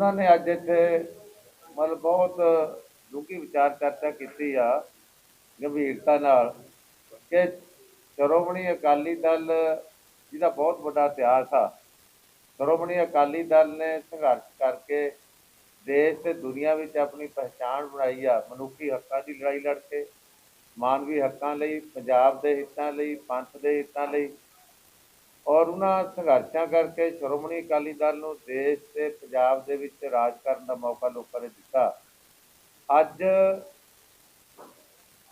ਉਹਨਾਂ ਨੇ ਅੱਜ ਇੱਥੇ ਮਤਲਬ ਬਹੁਤ ਡੂੰਘੀ ਵਿਚਾਰ ਚਰਚਾ ਕੀਤੀ ਆ, ਗੰਭੀਰਤਾ ਨਾਲ ਕਿ ਸ਼੍ਰੋਮਣੀ ਅਕਾਲੀ ਦਲ ਜਿਹਦਾ ਬਹੁਤ ਵੱਡਾ ਇਤਿਹਾਸ ਆ, ਸ਼੍ਰੋਮਣੀ ਅਕਾਲੀ ਦਲ ਨੇ ਸੰਘਰਸ਼ ਕਰਕੇ ਦੇਸ਼ ਤੇ ਦੁਨੀਆ ਵਿੱਚ ਆਪਣੀ ਪਛਾਣ ਬਣਾਈ ਆ, ਮਨੁੱਖੀ ਹੱਕਾਂ ਦੀ ਲੜਾਈ ਲੜ ਕੇ, ਮਾਨਵੀ ਹੱਕਾਂ ਲਈ, ਪੰਜਾਬ ਦੇ ਹਿੱਤਾਂ ਲਈ, ਪੰਥ ਦੇ ਹਿੱਤਾਂ ਲਈ ਔਰ ਉਹਨਾਂ ਸੰਘਰਸ਼ਾਂ ਕਰਕੇ ਸ਼੍ਰੋਮਣੀ ਅਕਾਲੀ ਦਲ ਨੂੰ ਦੇਸ਼ ਤੇ ਪੰਜਾਬ ਦੇ ਵਿੱਚ ਰਾਜ ਕਰਨ ਦਾ ਮੌਕਾ ਲੋਕਾਂ ਨੇ ਦਿੱਤਾ। ਅੱਜ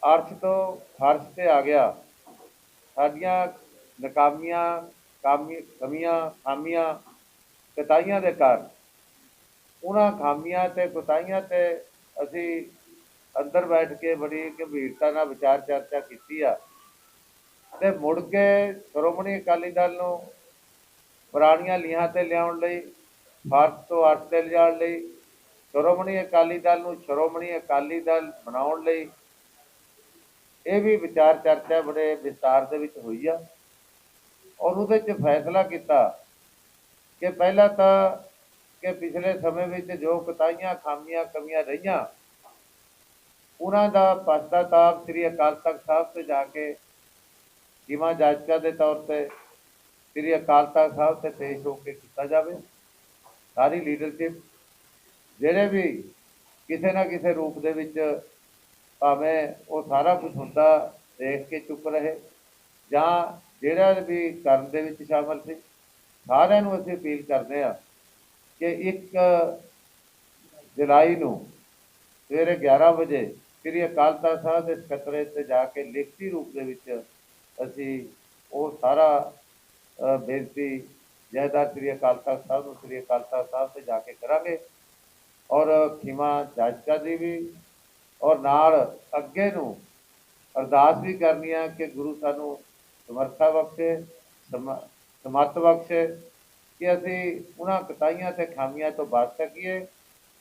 ਅਰਸ਼ ਤੋਂ ਫਰਸ਼ ਤੇ ਆ ਗਿਆ। ਸਾਡੀਆਂ ਨਕਾਮੀਆਂ, ਕਾਮੀ, ਕਮੀਆਂ, ਖਾਮੀਆਂ, ਕਤਾਈਆਂ ਦੇ ਕਾਰਨ ਉਹਨਾਂ ਖਾਮੀਆਂ ਤੇ ਕੁਤਾਈਆਂ ਤੇ ਅਸੀਂ ਅੰਦਰ ਬੈਠ ਕੇ ਬੜੀ ਗੰਭੀਰਤਾ ਨਾਲ ਵਿਚਾਰ ਚਰਚਾ ਕੀਤੀ ਆ। ਤੇ ਮੁੜ ਕੇ ਸ਼੍ਰੋਮਣੀ ਅਕਾਲੀ ਦਲ ਨੂੰ ਪੁਰਾਣੀਆਂ ਲੀਹਾਂ ਤੇ ਲਿਆਉਣ ਲਈ, ਭਾਰਤ ਤੋਂ ਅਰਥ ਤੇ ਲਿਜਾਣ ਲਈ, ਸ਼੍ਰੋਮਣੀ ਅਕਾਲੀ ਦਲ ਨੂੰ ਸ਼੍ਰੋਮਣੀ ਅਕਾਲੀ ਦਲ ਬਣਾਉਣ ਲਈ ਇਹ ਵੀ ਵਿਚਾਰ ਚਰਚਾ ਬੜੇ ਵਿਸਤਾਰ ਦੇ ਵਿੱਚ ਹੋਈ ਆ। ਔਰ ਉਹਦੇ 'ਚ ਫੈਸਲਾ ਕੀਤਾ ਕਿ ਪਹਿਲਾਂ ਤਾਂ ਕਿ ਪਿਛਲੇ ਸਮੇਂ ਵਿੱਚ ਜੋ ਕਤਾਈਆਂ ਖਾਮੀਆਂ, ਕਮੀਆਂ ਰਹੀਆਂ, ਉਹਨਾਂ ਦਾ ਪਛਤਾਤਾਪ ਸ੍ਰੀ ਅਕਾਲ ਤਖਤ ਸਾਹਿਬ ਤੇ ਜਾ ਕੇ ਜਿਮਾ ਜਾਚਕਾ ਦੇ ਤੌਰ ਤੇ ਸ੍ਰੀ ਅਕਾਲ ਤਖਤ ਸਾਹਿਬ ਤੇ ਪੇਸ਼ ਹੋ ਕੇ ਕੀਤਾ ਜਾਵੇ, ਸਾਰੀ ਲੀਡਰਸ਼ਿਪ ਜਿਹੜੇ ਵੀ ਕਿਸੇ ਨਾ ਕਿਸੇ ਰੂਪ ਦੇ ਵਿੱਚ ਭਾਵੇਂ ਉਹ ਸਾਰਾ ਕੁਝ ਹੁੰਦਾ, ਦੇਖ ਕੇ ਚੁੱਪ ਰਹੇ ਜਾਂ ਜਿਹੜਾ ਵੀ ਕਰਨ ਦੇ ਵਿੱਚ ਸ਼ਾਮਲ ਸੀ, ਸਾਰਿਆਂ ਨੂੰ ਅਸੀਂ ਅਪੀਲ ਕਰਦੇ ਹਾਂ ਕਿ ਇੱਕ ਜੁਲਾਈ ਨੂੰ ਸਵੇਰੇ 11 ਵਜੇ ਸ੍ਰੀ ਅਕਾਲ ਤਖਤ ਸਾਹਿਬ ਦੇ ਸਕੱਤਰੇ ਤੇ ਜਾ ਕੇ ਲਿਖਤੀ ਰੂਪ ਦੇ ਵਿੱਚ ਅਸੀਂ ਉਹ ਸਾਰਾ ਬੇਨਤੀ ਜਹਦਾਰ ਸ੍ਰੀ ਅਕਾਲ ਤਖਤ ਸਾਹਿਬ ਨੂੰ, ਸ੍ਰੀ ਅਕਾਲ ਤਖਤ ਸਾਹਿਬ ਤੇ ਜਾ ਕੇ ਕਰਾਂਗੇ। ਔਰ ਖਿਮਾ ਜਾਚਕਾ ਦੀ ਵੀ, ਔਰ ਨਾਲ ਅੱਗੇ ਨੂੰ ਅਰਦਾਸ ਵੀ ਕਰਨੀ ਆ ਕਿ ਗੁਰੂ ਸਾਨੂੰ ਸਮਰਥਾ ਬਖਸ਼ੇ, ਸਮ- ਸਮੱਤ ਬਖਸ਼ੇ, ਕਿ ਅਸੀਂ ਉਹਨਾਂ ਕਤਾਈਆਂ ਤੇ ਖਾਮੀਆਂ ਤੋਂ ਬਚ ਸਕੀਏ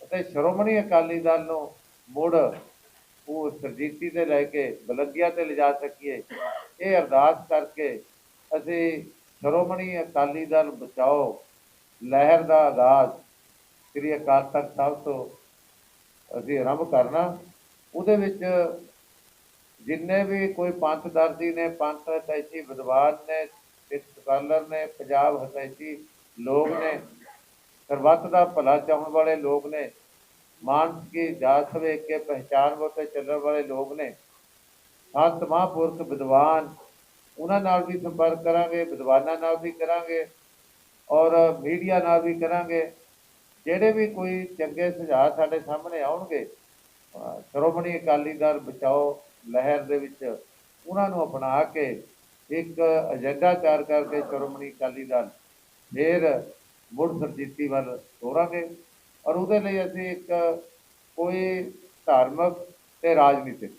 ਅਤੇ ਸ਼੍ਰੋਮਣੀ ਅਕਾਲੀ ਦਲ ਨੂੰ ਮੁੜ ਉਹ ਸਰਜੀਤੀ ਤੇ ਲੈ ਕੇ ਬੁਲੰਦੀਆਂ ਤੇ ਲਿਜਾ ਸਕੀਏ। ਇਹ ਅਰਦਾਸ ਕਰਕੇ ਅਸੀਂ ਸ਼੍ਰੋਮਣੀ ਅਕਾਲੀ ਦਲ ਬਚਾਓ, ਲਹਿਰ ਦਾ ਆਗਾਜ਼ ਸ੍ਰੀ ਅਕਾਲ ਤਖਤ ਸਾਹਿਬ ਤੋਂ ਅਸੀਂ ਆਰੰਭ ਕਰਨਾ। ਉਹਦੇ ਵਿੱਚ ਜਿੰਨੇ ਵੀ ਕੋਈ ਪੰਥ ਦਰਦੀ ਨੇ, ਪੰਥ ਹਤੈਸ਼ੀ ਵਿਦਵਾਨ ਨੇ, ਸਿੱਖ ਸਕਾਲਰ ਨੇ, ਪੰਜਾਬ ਹਤੈਸ਼ੀ ਲੋਕ ਨੇ, ਸਰਬੱਤ ਦਾ ਭਲਾ ਚਾਹਣ ਵਾਲੇ ਲੋਕ ਨੇ ਮਾਨਸ ਕੀ ਜਾਤ ਵੇਖ ਕੇ ਪਹਿਚਾਨ ਵਤੇ ਚੱਲਣ ਵਾਲੇ ਲੋਕ ਨੇ। ਸੰਤ ਮਹਾਂਪੁਰਖ ਵਿਦਵਾਨ, ਉਹਨਾਂ ਨਾਲ ਵੀ ਸੰਪਰਕ ਕਰਾਂਗੇ, ਵਿਦਵਾਨਾਂ ਨਾਲ ਵੀ ਕਰਾਂਗੇ ਔਰ ਮੀਡੀਆ ਨਾਲ ਵੀ ਕਰਾਂਗੇ। ਜਿਹੜੇ ਵੀ ਕੋਈ ਚੰਗੇ ਸੁਝਾਅ ਸਾਡੇ ਸਾਹਮਣੇ ਆਉਣਗੇ ਸ਼੍ਰੋਮਣੀ ਅਕਾਲੀ ਦਲ ਬਚਾਓ ਲਹਿਰ ਦੇ ਵਿੱਚ, ਉਹਨਾਂ ਨੂੰ ਅਪਣਾ ਕੇ ਇੱਕ ਏਜੰਡਾ ਤਿਆਰ ਕਰਕੇ ਸ਼੍ਰੋਮਣੀ ਅਕਾਲੀ ਦਲ ਫੇਰ ਮੁੜ ਸਰਜੀਤੀ ਵੱਲ ਤੋਰਾਂਗੇ। ਔਰ ਉਹਦੇ ਲਈ ਅਸੀਂ ਇੱਕ ਕੋਈ ਧਾਰਮਿਕ ਤੇ ਰਾਜਨੀਤਿਕ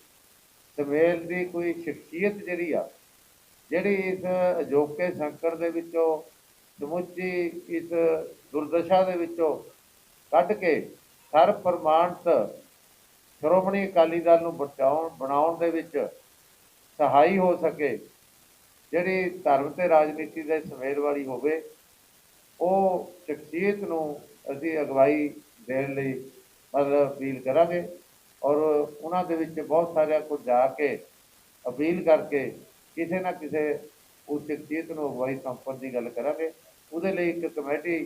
ਸੁਮੇਲ ਦੀ ਕੋਈ ਸ਼ਖਸੀਅਤ ਜਿਹੜੀ ਆ, ਜਿਹੜੀ ਇਸ ਅਜੋਕੇ ਸੰਕਟ ਦੇ ਵਿੱਚੋਂ, ਸਮੁੱਚੀ ਇਸ ਦੁਰਦਸ਼ਾ ਦੇ ਵਿੱਚੋਂ ਕੱਢ ਕੇ ਸਰ ਪ੍ਰਮਾਣਤ ਸ਼੍ਰੋਮਣੀ ਅਕਾਲੀ ਦਲ ਨੂੰ ਬਚਾਉਣ, ਬਣਾਉਣ ਦੇ ਵਿੱਚ ਸਹਾਈ ਹੋ ਸਕੇ, ਜਿਹੜੀ ਧਰਮ ਤੇ ਰਾਜਨੀਤੀ ਦੇ ਸਮੇਲ ਵਾਲੀ ਹੋਵੇ, ਉਹ ਸ਼ਖਸੀਅਤ ਨੂੰ ਅਸੀਂ ਅਗਵਾਈ ਦੇਣ ਲਈ ਮਤਲਬ ਅਪੀਲ ਕਰਾਂਗੇ ਔਰ ਉਹਨਾਂ ਦੇ ਵਿੱਚ ਬਹੁਤ ਸਾਰਿਆਂ ਕੋਲ ਜਾ ਕੇ ਅਪੀਲ ਕਰਕੇ ਕਿਸੇ ਨਾ ਕਿਸੇ ਉਸ ਸ਼ਖਸੀਅਤ ਨੂੰ ਅਗਵਾਈ ਸੰਪਣ ਦੀ ਗੱਲ ਕਰਾਂਗੇ। ਉਹਦੇ ਲਈ ਇੱਕ ਕਮੇਟੀ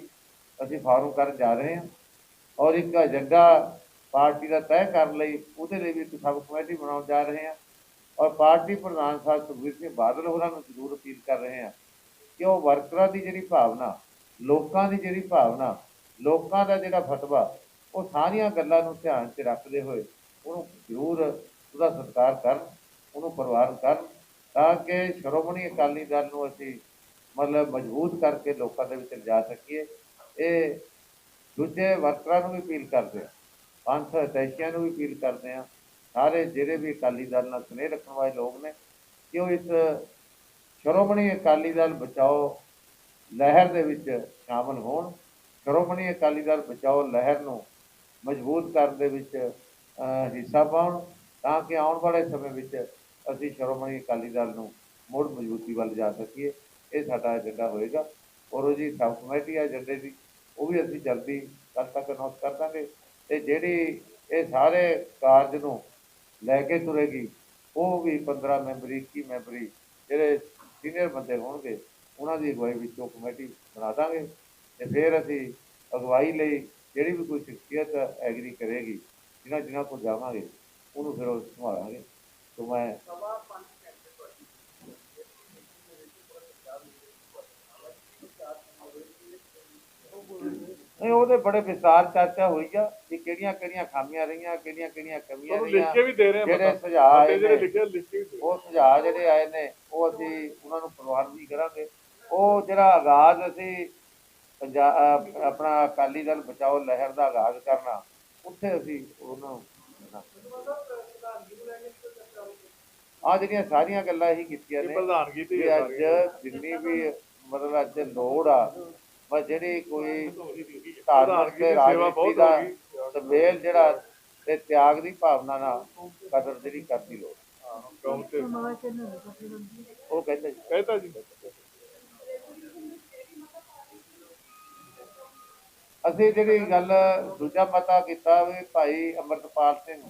ਅਸੀਂ ਫਾਰਮ ਕਰਨ ਜਾ ਰਹੇ ਹਾਂ ਔਰ ਇੱਕ ਏਜੰਡਾ ਪਾਰਟੀ ਦਾ ਤੈਅ ਕਰਨ ਲਈ ਉਹਦੇ ਲਈ ਵੀ ਇੱਕ ਸਬ ਕਮੇਟੀ ਬਣਾਉਣ ਜਾ ਰਹੇ ਹਾਂ ਔਰ ਪਾਰਟੀ ਪ੍ਰਧਾਨ ਸਾਹਿਬ ਸੁਖਬੀਰ ਸਿੰਘ ਬਾਦਲ ਹੋਰਾਂ ਨੂੰ ਜ਼ਰੂਰ ਅਪੀਲ ਕਰ ਰਹੇ ਹਾਂ ਕਿ ਉਹ ਵਰਕਰਾਂ ਦੀ ਜਿਹੜੀ ਭਾਵਨਾ, ਲੋਕਾਂ ਦੀ ਜਿਹੜੀ ਭਾਵਨਾ ਲੋਕਾਂ ਦਾ ਜਿਹੜਾ ਫਤਵਾ, ਉਹ ਸਾਰੀਆਂ ਗੱਲਾਂ ਨੂੰ ਧਿਆਨ 'ਚ ਰੱਖਦੇ ਹੋਏ ਉਹਨੂੰ ਜ਼ਰੂਰ ਉਹਦਾ ਸਤਿਕਾਰ ਕਰਨ, ਉਹਨੂੰ ਪ੍ਰਵਾਨ ਕਰਨ, ਤਾਂ ਕਿ ਸ਼੍ਰੋਮਣੀ ਅਕਾਲੀ ਦਲ ਨੂੰ ਅਸੀਂ ਮਤਲਬ ਮਜ਼ਬੂਤ ਕਰਕੇ ਲੋਕਾਂ ਦੇ ਵਿੱਚ ਲਿਜਾ ਸਕੀਏ। ਇਹ ਦੂਜੇ ਵਰਕਰਾਂ ਨੂੰ ਵੀ ਅਪੀਲ ਕਰਦੇ ਆ ਪੰਥ ਅਤੈਸ਼ੀਆਂ ਨੂੰ ਵੀ ਅਪੀਲ ਕਰਦੇ ਆ ਸਾਰੇ ਜਿਹੜੇ ਵੀ ਅਕਾਲੀ ਦਲ ਨਾਲ ਸਨੇਹ ਰੱਖਣ ਵਾਲੇ ਲੋਕ ਨੇ, ਕਿ ਉਹ ਇਸ ਸ਼੍ਰੋਮਣੀ ਅਕਾਲੀ ਦਲ ਬਚਾਓ ਲਹਿਰ ਦੇ ਵਿੱਚ ਸ਼ਾਮਲ ਹੋਣ। ਸ਼੍ਰੋਮਣੀ ਅਕਾਲੀ ਦਲ ਬਚਾਓ ਲਹਿਰ ਨੂੰ ਮਜ਼ਬੂਤ ਕਰਨ ਦੇ ਵਿੱਚ ਹਿੱਸਾ ਪਾਉਣ, ਤਾਂ ਕਿ ਆਉਣ ਵਾਲੇ ਸਮੇਂ ਵਿੱਚ ਅਸੀਂ ਸ਼੍ਰੋਮਣੀ ਅਕਾਲੀ ਦਲ ਨੂੰ ਮੁੜ ਮਜ਼ਬੂਤੀ ਵੱਲ ਜਾ ਸਕੀਏ। ਇਹ ਸਾਡਾ ਏਜੰਡਾ ਹੋਏਗਾ। ਔਰ ਉਹ ਜੀ ਸਬ ਕਮੇਟੀ ਆ ਏਜੰਡੇ ਦੀ, ਉਹ ਵੀ ਅਸੀਂ ਜਲਦੀ ਕੱਲ ਤੱਕ ਅਨਾਉਂਸ ਕਰ ਦਾਂਗੇ। ਤੇ ਜਿਹੜੀ ਇਹ ਸਾਰੇ ਕਾਰਜ ਨੂੰ ਲੈ ਕੇ ਤੁਰੇਗੀ, ਉਹ ਵੀ 15 ਮੈਂਬਰੀ 21 ਮੈਂਬਰੀ ਜਿਹੜੇ ਸੀਨੀਅਰ ਬੰਦੇ ਹੋਣਗੇ, ਉਹਨਾਂ ਦੀ ਅਗਵਾਈ ਵਿੱਚ ਉਹ ਕਮੇਟੀ ਬਣਾ ਦਾਂਗੇ। ਤੇ ਫਿਰ ਅਸੀਂ ਅਗਵਾਈ ਲਈ ਜਿਹੜੀ ਵੀ ਕੋਈ ਸ਼ਖਸੀਅਤ ਐਗਰੀ ਕਰੇਗੀ ਜਿਨ੍ਹਾਂ ਜਿਨ੍ਹਾਂ ਕੋਲ ਜਾਵਾਂਗੇ ਉਹਨੂੰ ਫਿਰ ਉਹ ਸੰਭਾਲਾਂਗੇ। ਸੋ ਮੈਂ ਨਹੀਂ ਉਹਦੇ ਬੜੇ ਵਿਸਤਾਰ ਚਰਚਾ ਹੋਈ ਆ ਕਿ ਕਿਹੜੀਆਂ ਕਿਹੜੀਆਂ ਖਾਮੀਆਂ ਰਹੀਆਂ ਕਿਹੜੀਆਂ ਕਿਹੜੀਆਂ ਕਮੀਆਂ ਲਿਖ ਰਹੀਆਂ ਕੇ ਵੀ ਦੇ ਰਹੇ ਆ ਜਿਹੜੇ। ਸੁਝਾਅ ਆਏ ਜਿਹੜੇ ਲਿਖੇ ਕੇ ਉਹ ਸੁਝਾਅ ਜਿਹੜੇ ਆਏ ਨੇ ਉਹ ਅਸੀਂ ਉਹਨਾਂ ਨੂੰ ਪ੍ਰਵਾਨ ਵੀ ਕਰਾਂਗੇ। ਉਹ ਜਿਹੜਾ ਆਗਾਜ਼ ਅਸੀਂ ਪੰਜਾਬ ਆਪਣਾ ਅਕਾਲੀ ਦਲ ਬਚਾਓ ਲਹਿਰ ਦਾ ਆਗਾਜ਼ ਕਰਨਾ ਉੱਥੇ ਅਸੀਂ ਉਹਨਾਂ ਆ ਜਿਹੜੀਆਂ ਸਾਰੀਆਂ ਗੱਲਾਂ ਇਹੀ ਕੀਤੀਆਂ ਨੇ ਪ੍ਰਧਾਨਗੀ ਤੇ ਅੱਜ। ਜਿੰਨੀ ਵੀ ਮਤਲਬ ਅੱਜ ਲੋੜ ਆ ਬਸ ਜਿਹੜੀ ਕੋਈ ਧਾਰਮਿਕ ਤੇ ਸੇਵਾ ਰਾਜਨੀਤੀ ਬਹੁਤ ਦਾ ਹੋ ਗਈ ਸਬੇਲ ਜਿਹੜਾ ਤੇ ਤਿਆਗ ਦੀ ਭਾਵਨਾ ਨਾਲ ਕਦਰ ਜਿਹੜੀ ਕਰਦੀ ਲੋੜ। ਉਹ ਕਹਿੰਦੇ ਜੀ। ਕਹਿਤਾ ਜੀ। ਅਸੀਂ ਜਿਹੜੀ ਗੱਲ ਦੂਜਾ ਪਤਾ ਕੀਤਾ ਵੀ ਭਾਈ ਅਮਰਤਪਾਲ ਸਿੰਘ,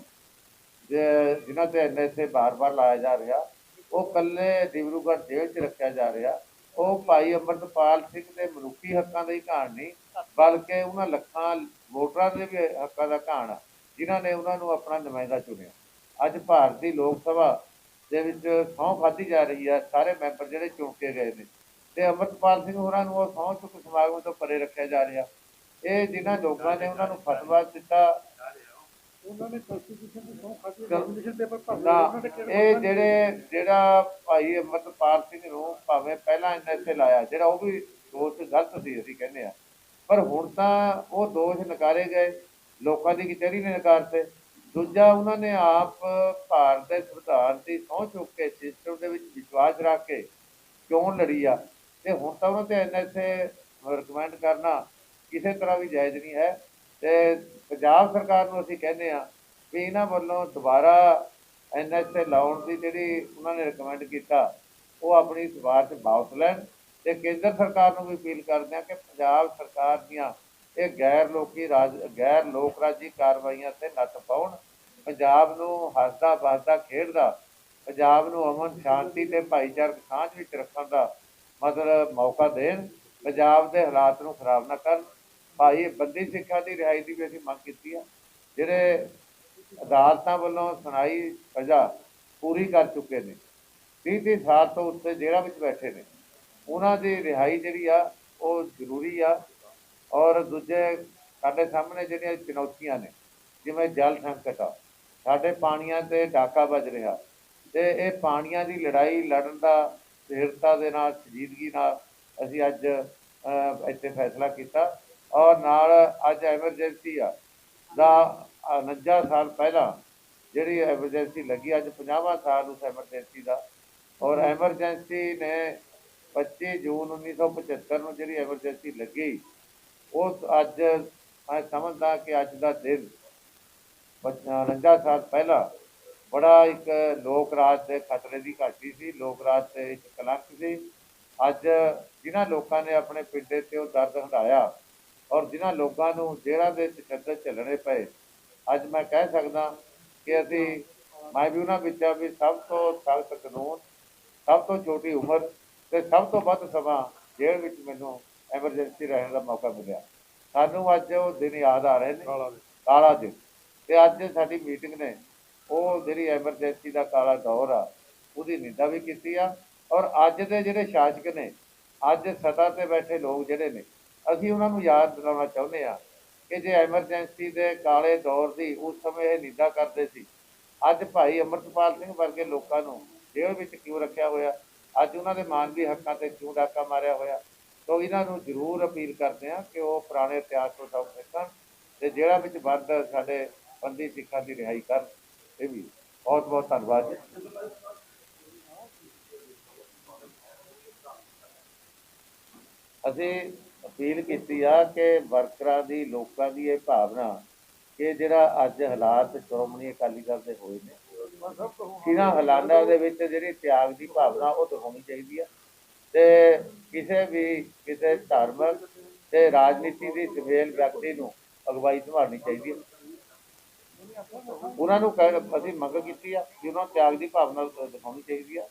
ਜੇ- ਜਿਨ੍ਹਾਂ ਤੇ ਐਨਐਸਏ ਬਾਰ-ਬਾਰ ਲਾਇਆ ਜਾ ਰਿਹਾ, ਉਹ ਕੱਲੇ ਡਿਬਰੂਗੜ੍ਹ ਜੇਲ੍ਹ 'ਚ ਰੱਖਿਆ ਜਾ ਰਿਹਾ, ਉਹ ਭਾਈ ਅਮਰਤਪਾਲ ਸਿੰਘ ਦੇ ਮਨੁੱਖੀ ਹੱਕਾਂ ਦਾ ਘਾਣ ਨਹੀਂ, ਬਲਕਿ ਉਹਨਾਂ ਲੱਖਾਂ ਵੋਟਰਾਂ ਦੇ ਵੀ ਹੱਕਾਂ ਦਾ ਘਾਣ ਆ, ਜਿਨ੍ਹਾਂ ਨੇ ਉਹਨਾਂ ਨੂੰ ਆਪਣਾ ਨੁਮਾਇੰਦਾ ਚੁਣਿਆ। ਅੱਜ ਭਾਰਤੀ ਲੋਕ ਸਭਾ ਦੇ ਵਿੱਚ ਸਹੁੰ ਖਾਧੀ ਜਾ ਰਹੀ ਆ, ਸਾਰੇ ਮੈਂਬਰ ਜਿਹੜੇ ਚੁਣ ਕੇ ਗਏ ਨੇ, ਤੇ ਅਮਰਤਪਾਲ ਸਿੰਘ ਹੋਰਾਂ ਨੂੰ ਉਹ ਸਹੁੰ ਚੁੱਕ ਸਮਾਗਮ ਤੋਂ ਪਰੇ ਰੱਖਿਆ ਜਾ ਰਿਹਾ। ਇਹ ਜਿਨ੍ਹਾਂ ਲੋਕਾਂ ਨੇ ਉਹਨਾਂ ਨੂੰ ਫਤਵਾ ਦਿੱਤਾ ਉਹਨਾਂ ਨੇ ਕਨਸਟੀਟਿਊਸ਼ਨ ਦੀ ਸੌਂ ਖਾਦੀ ਕੰਸਟੀਟਿਊਸ਼ਨ ਪੇਪਰ ਨਾ ਇਹ ਜਿਹੜੇ ਜਿਹੜਾ ਭਾਈ ਅਮਰਤਪਾਲ ਸਿੰਘ ਨੂੰ ਭਾਵੇਂ ਪਹਿਲਾਂ ਐਨਐਸਏ ਲਾਇਆ ਜਿਹੜਾ ਉਹ ਵੀ ਦੋਸ਼ ਗਲਤ ਸੀ ਅਸੀਂ ਕਹਿੰਦੇ ਆ ਪਰ ਹੁਣ ਤਾਂ ਉਹ ਦੋਸ਼ ਨਕਾਰੇ ਗਏ ਲੋਕਾਂ ਦੀ ਕਚਹਿਰੀ ਨੇ ਨਕਾਰਤੇ ਦੂਜਾ ਉਹਨਾਂ ਨੇ ਆਪ ਭਾਰਤ ਦੇ ਸੰਵਿਧਾਨ ਦੀ ਸਹੁੰ ਚੁੱਕ ਕੇ ਸਿਸਟਮ ਦੇ ਵਿੱਚ ਵਿਸ਼ਵਾਸ ਰੱਖ ਕੇ ਕਿਉਂ ਲੜੀ ਆ? ਤੇ ਹੁਣ ਤਾਂ ਉਹਨਾਂ ਤੇ ਐਨਐਸਏ ਰਿਕਮੈਂਡ ਕਰਨਾ ਕਿਸੇ ਤਰ੍ਹਾਂ ਵੀ ਜਾਇਜ਼ ਨਹੀਂ ਹੈ। ਤੇ ਪੰਜਾਬ ਸਰਕਾਰ ਨੂੰ ਅਸੀਂ ਕਹਿੰਦੇ ਆ ਵੀ ਇਹਨਾਂ ਵੱਲੋਂ ਦੁਬਾਰਾ ਐਨਐਸਏ ਲਾਉਣ ਦੀ ਜਿਹੜੀ ਉਹਨਾਂ ਨੇ ਰਿਕਮੈਂਡ ਕੀਤਾ, ਉਹ ਆਪਣੀ ਸਿਫਾਰਿਸ਼ ਵਾਪਸ ਲੈਣ। ਤੇ ਕੇਂਦਰ ਸਰਕਾਰ ਨੂੰ ਵੀ ਅਪੀਲ ਕਰਦੇ ਆ ਕਿ ਪੰਜਾਬ ਸਰਕਾਰ ਦੀਆਂ ਇਹ ਗੈਰ ਲੋਕੀ ਰਾਜ, ਗੈਰ ਲੋਕ ਰਾਜੀ ਕਾਰਵਾਈਆਂ ਤੇ ਨੱਥ ਪਾਉਣ। ਪੰਜਾਬ ਨੂੰ ਹੱਸਦਾ ਵੱਸਦਾ ਖੇਡਦਾ, ਪੰਜਾਬ ਨੂੰ ਅਮਨ, ਸ਼ਾਂਤੀ ਤੇ ਭਾਈਚਾਰਕ ਸਾਂਝ ਵਿੱਚ ਰੱਖਣ ਦਾ ਮਤਲਬ ਮੌਕਾ ਦੇਣ। ਪੰਜਾਬ ਦੇ ਹਾਲਾਤ ਨੂੰ ਖਰਾਬ ਨਾ ਕਰਨ। ਭਾਈ ਬੰਦੀ ਸਿੱਖਾਂ ਦੀ ਰਿਹਾਈ ਦੀ ਵੀ ਅਸੀਂ ਮੰਗ ਕੀਤੀ ਆ। ਜਿਹੜੇ ਅਦਾਲਤਾਂ ਵੱਲੋਂ ਸੁਣਾਈ ਸਜ਼ਾ ਪੂਰੀ ਕਰ ਚੁੱਕੇ ਨੇ 30 30 ਸਾਲ ਤੋਂ ਉੱਤੇ ਜੇਲ੍ਹਾਂ ਵਿੱਚ ਬੈਠੇ ਨੇ, ਉਹਨਾਂ ਦੀ ਰਿਹਾਈ ਜਿਹੜੀ ਆ, ਉਹ ਜ਼ਰੂਰੀ ਆ। ਔਰ ਦੂਜੇ ਸਾਡੇ ਸਾਹਮਣੇ ਜਿਹੜੀਆਂ ਚੁਣੌਤੀਆਂ ਨੇ, ਜਿਵੇਂ ਜਲ ਸੰਕਟ ਆ, ਸਾਡੇ ਪਾਣੀਆਂ ਤੇ ਡਾਕਾ ਵੱਜ ਰਿਹਾ, ਤੇ ਇਹ ਪਾਣੀਆਂ ਦੀ ਲੜਾਈ ਲੜਨ ਦਾ ਸਥਿਰਤਾ ਦੇ ਨਾਲ ਸੰਜੀਦਗੀ ਨਾਲ ਅਸੀਂ ਅੱਜ ਇੱਥੇ ਫੈਸਲਾ ਕੀਤਾ। ਔਰ ਨਾਲ ਅੱਜ ਐਮਰਜੈਂਸੀ ਆ। ਦਾ 49 ਸਾਲ ਪਹਿਲਾਂ ਜਿਹੜੀ ਐਮਰਜੈਂਸੀ ਲੱਗੀ, ਅੱਜ 50ਵਾਂ ਸਾਲ ਉਸ ਐਮਰਜੈਂਸੀ ਦਾ। ਔਰ ਐਮਰਜੈਂਸੀ ਨੇ 25 ਜੂਨ 1975 ਨੂੰ ਜਿਹੜੀ ਐਮਰਜੈਂਸੀ ਲੱਗੀ, ਉਸ ਅੱਜ ਮੈਂ ਸਮਝਦਾ ਕਿ ਅੱਜ ਦਾ ਦਿਨ 49 ਸਾਲ ਪਹਿਲਾਂ ਬੜਾ ਇੱਕ ਲੋਕ ਰਾਜ ਦੇ ਖਤਰੇ ਦੀ ਘਾਟੀ ਸੀ। ਲੋਕ ਰਾਜ ਤੇ ਇੱਕ ਕਲੰਕ ਸੀ। ਅੱਜ ਜਿਨ੍ਹਾਂ ਲੋਕਾਂ ਨੇ ਆਪਣੇ ਪਿੰਡੇ ਤੇ ਉਹ ਦਰਦ ਹਟਾਇਆ ਔਰ ਜਿਨ੍ਹਾਂ ਲੋਕਾਂ ਨੂੰ ਜੇਲ੍ਹਾਂ ਦੇ ਤਸ਼ੱਦਦ ਝੱਲਣੇ ਪਏ ਅੱਜ ਮੈਂ ਕਹਿ ਸਕਦਾ ਕਿ ਅਸੀਂ ਮੈਂ ਵੀ ਉਹਨਾਂ ਵਿੱਚ ਵੀ ਸਭ ਤੋਂ ਸਖਤ ਕਾਨੂੰਨ ਸਭ ਤੋਂ ਛੋਟੀ ਉਮਰ ਤੇ ਸਭ ਤੋਂ ਵੱਧ ਸਮਾਂ ਜੇਲ੍ਹ ਵਿੱਚ ਮੈਨੂੰ ਐਮਰਜੈਂਸੀ ਰਹਿਣ ਦਾ ਮੌਕਾ ਮਿਲਿਆ। ਸਾਨੂੰ ਅੱਜ ਉਹ ਦਿਨ ਯਾਦ ਆ ਰਹੇ ਨੇ। ਕਾਲਾ ਦਿਨ। ਤੇ ਅੱਜ ਸਾਡੀ ਮੀਟਿੰਗ ਨੇ ਉਹ ਜਿਹੜੀ ਐਮਰਜੈਂਸੀ ਦਾ ਕਾਲਾ ਦੌਰ ਆ ਉਹਦੀ ਨਿੰਦਾ ਵੀ ਕੀਤੀ ਆ। ਔਰ ਅੱਜ ਦੇ ਜਿਹੜੇ ਸ਼ਾਸਕ ਨੇ ਅੱਜ ਸਤਾ ਤੇ ਬੈਠੇ ਲੋਕ ਜਿਹੜੇ ਨੇ ਅਸੀਂ ਉਹਨਾਂ ਨੂੰ ਯਾਦ ਦਿਲਾਉਣਾ ਚਾਹੁੰਦੇ ਆ ਕਿ ਜੇ ਐਮਰਜੈਂਸੀ ਦੇ ਕਾਲੇ ਦੌਰ ਦੀ ਉਸ ਸਮੇਂ ਇਹ ਨਿੰਦਾ ਕਰਦੇ ਸੀ, ਅੱਜ ਭਾਈ ਅਮਰਤਪਾਲ ਸਿੰਘ ਵਰਗੇ ਲੋਕਾਂ ਨੂੰ ਜੇਲ੍ਹ ਵਿੱਚ ਕਿਉਂ ਰੱਖਿਆ ਹੋਇਆ? ਅੱਜ ਉਹਨਾਂ ਦੇ ਮਾਨਵੀ ਹੱਕਾਂ ਤੇ ਕਿਉਂ ਡਾਕਾ ਮਾਰਿਆ ਹੋਇਆ? ਤੋਂ ਇਹਨਾਂ ਨੂੰ ਜ਼ਰੂਰ ਅਪੀਲ ਕਰਦੇ ਆ ਕਿ ਉਹ ਪੁਰਾਣੇ ਇਤਿਹਾਸ ਤੋਂ ਸਬਕ ਸਿੱਖਣ ਤੇ ਜਿਹੜਾ ਵਿੱਚ ਵੱਧ ਸਾਡੇ ਬੰਦੀ ਸਿੱਖਾਂ ਦੀ ਰਿਹਾਈ ਕਰਨ। ਇਹ ਵੀ ਬਹੁਤ ਬਹੁਤ ਧੰਨਵਾਦ ਜੀ। ਅਸੀਂ ਅਪੀਲ ਕੀਤੀ ਆ ਕਿ ਵਰਕਰਾਂ ਦੀ, ਲੋਕਾਂ ਦੀ ਇਹ ਭਾਵਨਾ ਕਿ ਜਿਹੜਾ ਅੱਜ ਹਾਲਾਤ ਸ਼੍ਰੋਮਣੀ ਅਕਾਲੀ ਦਲ ਦੇ ਹੋਏ ਨੇ, ਇਹਨਾਂ ਹਾਲਾਤਾਂ ਦੇ ਵਿੱਚ ਜਿਹੜੀ ਤਿਆਗ ਦੀ ਭਾਵਨਾ ਉਹ ਦਿਖਾਉਣੀ ਚਾਹੀਦੀ ਆ। ਤੇ ਕਿਸੇ ਵੀ, ਕਿਸੇ ਧਾਰਮਿਕ ਤੇ ਰਾਜਨੀਤੀ ਦੀ ਸਵੇਲ ਵਿਅਕਤੀ ਨੂੰ ਅਗਵਾਈ ਸੰਭਾਲਣੀ ਚਾਹੀਦੀ ਹੈ ਉਹਨਾਂ ਨੂੰ ਅਸੀਂ ਮੰਗ ਕੀਤੀ ਆ ਕਿ ਉਹਨਾਂ ਤਿਆਗ ਦੀ ਭਾਵਨਾ ਦਿਖਾਉਣੀ ਚਾਹੀਦੀ ਆ।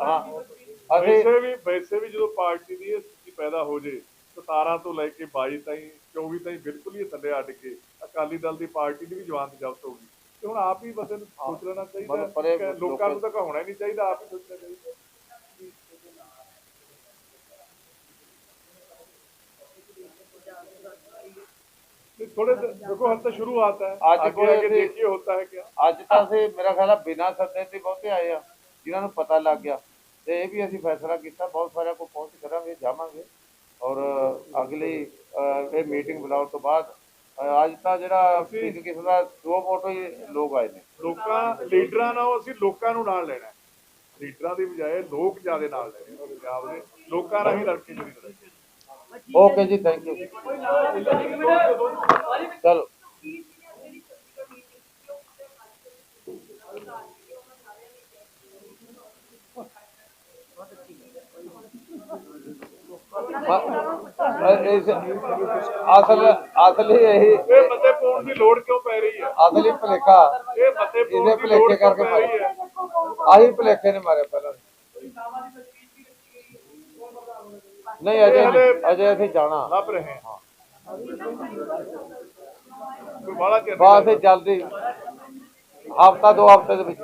ਹਾਂ, ਅਸੀਂ ਵੈਸੇ ਵੀ ਵੈਸੇ ਵੀ ਜਦੋਂ ਪਾਰਟੀ ਦੀ ਸਥਿਤੀ ਪੈਦਾ ਹੋ ਜੇ 17 ਤੋਂ ਲੈ ਕੇ 22 ਤਾਈਂ 24 ਤਾਈਂ ਬਿਲਕੁਲ ਹੀ ਇਹ ਥੱਲੇ ਅੱਡ ਕੇ ਅਕਾਲੀ ਦਲ ਦੀ ਪਾਰਟੀ ਦੀ ਵੀ ਜਵਾਨ ਜ਼ਬਤ ਹੋ ਗਈ ਤੇ ਹੁਣ ਆਪ ਹੀ ਬੰਦੇ ਨੂੰ ਸੋਚ ਲੈਣਾ ਚਾਹੀਦਾ ਮਤਲਬ ਪਰ ਇਹ ਕਿ ਲੋਕਾਂ ਨੂੰ ਤਾਂ ਕਹਾਉਣਾ ਹੀ ਨਹੀਂ ਚਾਹੀਦਾ ਆਪ ਹੀ ਸੋਚਣਾ ਚਾਹੀਦਾ नहीं, थोड़े दिन- देखो हम तो शुरुआत है आज आगे कोई आगे ऐसे- देखिए होता है क्या ਅੱਜ ਤਾਂ ਅਸੀਂ ਮੇਰਾ ਖਿਆਲ ਆ ਬਿਨਾਂ ਸੱਦੇ ਤੇ ਬਹੁਤੇ ਆਏ ਆ ਜਿਨ੍ਹਾਂ ਨੂੰ ਪਤਾ ਲੱਗ ਗਿਆ ਤੇ ਇਹ ਵੀ ਅਸੀਂ ਫੈਸਲਾ ਕੀਤਾ ਬਹੁਤ ਸਾਰਿਆਂ ਕੋਲ ਪਹੁੰਚ ਕਰਾਂਗੇ ਜਾਵਾਂਗੇ ਔਰ ਅਗਲੀ ਇਹ ਮੀਟਿੰਗ ਬੁਲਾਉਣ ਤੋਂ ਬਾਅਦ ਅੱਜ ਤਾਂ ਜਿਹੜਾ ਇੱਕ ਕਿਸਮ ਦਾ ਦੋ ਮੋਟੋ ਹੀ ਲੋਕ ਆਏ ਨੇ ਲੋਕਾਂ ਲੀਡਰਾਂ ਨਾਲ ਅਸੀਂ ਲੋਕਾਂ ਨੂੰ ਨਾਲ ਲੈਣਾ ਹੈ। ਲੀਡਰਾਂ ਦੀ ਬਜਾਏ ਲੋਕ ਜ਼ਿਆਦਾ ਨਾਲ ਲੈਣੇ ਪੰਜਾਬ ਦੇ ਲੋਕਾਂ ਨਾਲ ਹੀ ਲੜ ਕੇ ਜਿਹੜੀ। ਓਕੇ ਜੀ ਥੈਂਕ ਯੂ ਚਲੋ ਇਸ ਅਸਲ ਅਸਲੀ ਇਹੀ ਇਹ ਮਤੇ ਪਾਉਣ ਦੀ ਲੋੜ ਕਿਉਂ ਪੈ ਰਹੀ ਹੈ? ਅਸਲੀ ਭਲੇਖਾ। ਇਹ ਮਤੇ ਪਾਉਣ ਇਹਦੇ ਦੀ ਲੋੜ ਭੁਲੇਖੇ ਕਿਉਂ ਕਰਕੇ ਪੈ ਰਹੀ ਹੈ? ਆਹੀ ਭਲੇਖੇ ਨੇ ਮਾਰੇ ਪਹਿਲਾਂ। ਨਹੀਂ ਅਜੇ ਅਜੇ ਅਸੀਂ ਜਾਣਾ। ਲੱਭ ਰਹੇ ਹਾਂ। ਬਸ ਜਲਦੀ ਹਫਤਾ ਦੋ ਹਫ਼ਤੇ ਦੇ ਵਿੱਚ।